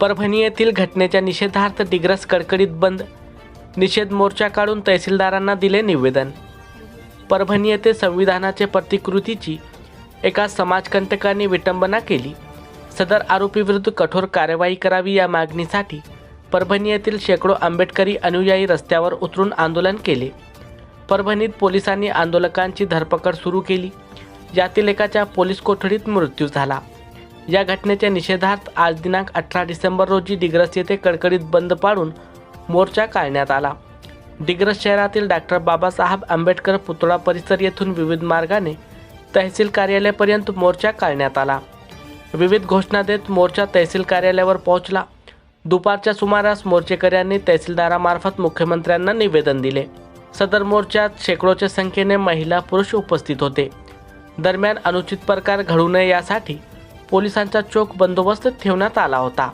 परभणी येथील घटनेच्या निषेधार्थ डिग्रस कडकडीत बंद. निषेध मोर्चा काढून तहसीलदारांना दिले निवेदन. परभणी येथे संविधानाचे प्रतिकृतीची एका समाजकंटकांनी विटंबना केली. सदर आरोपीविरुद्ध कठोर कार्यवाही करावी या मागणीसाठी परभणी येथील शेकडो आंबेडकरी अनुयायी रस्त्यावर उतरून आंदोलन केले. परभणीत पोलिसांनी आंदोलकांची धरपकड सुरू केली यातील एकाच्या पोलीस कोठडीत मृत्यू झाला. या घटनेच्या निषेधार्थ आज दिनांक अठरा डिसेंबर रोजी डिग्रस येथे कडकडीत बंद पाडून मोर्चा काढण्यात आला. डिग्रस शहरातील डॉक्टर बाबासाहेब आंबेडकर पुतळा परिसर येथून विविध मार्गाने तहसील कार्यालयापर्यंत मोर्चा काढण्यात आला. विविध घोषणा देत मोर्चा तहसील कार्यालयावर पोहोचला. दुपारच्या सुमारास मोर्चेकऱ्यांनी तहसीलदारामार्फत मुख्यमंत्र्यांना निवेदन दिले. सदर मोर्चात शेकडोच्या संख्येने महिला पुरुष उपस्थित होते. दरम्यान अनुचित प्रकार घडू नये यासाठी पोलिसांचा चोख बंदोबस्त ठेवण्यात आला होता.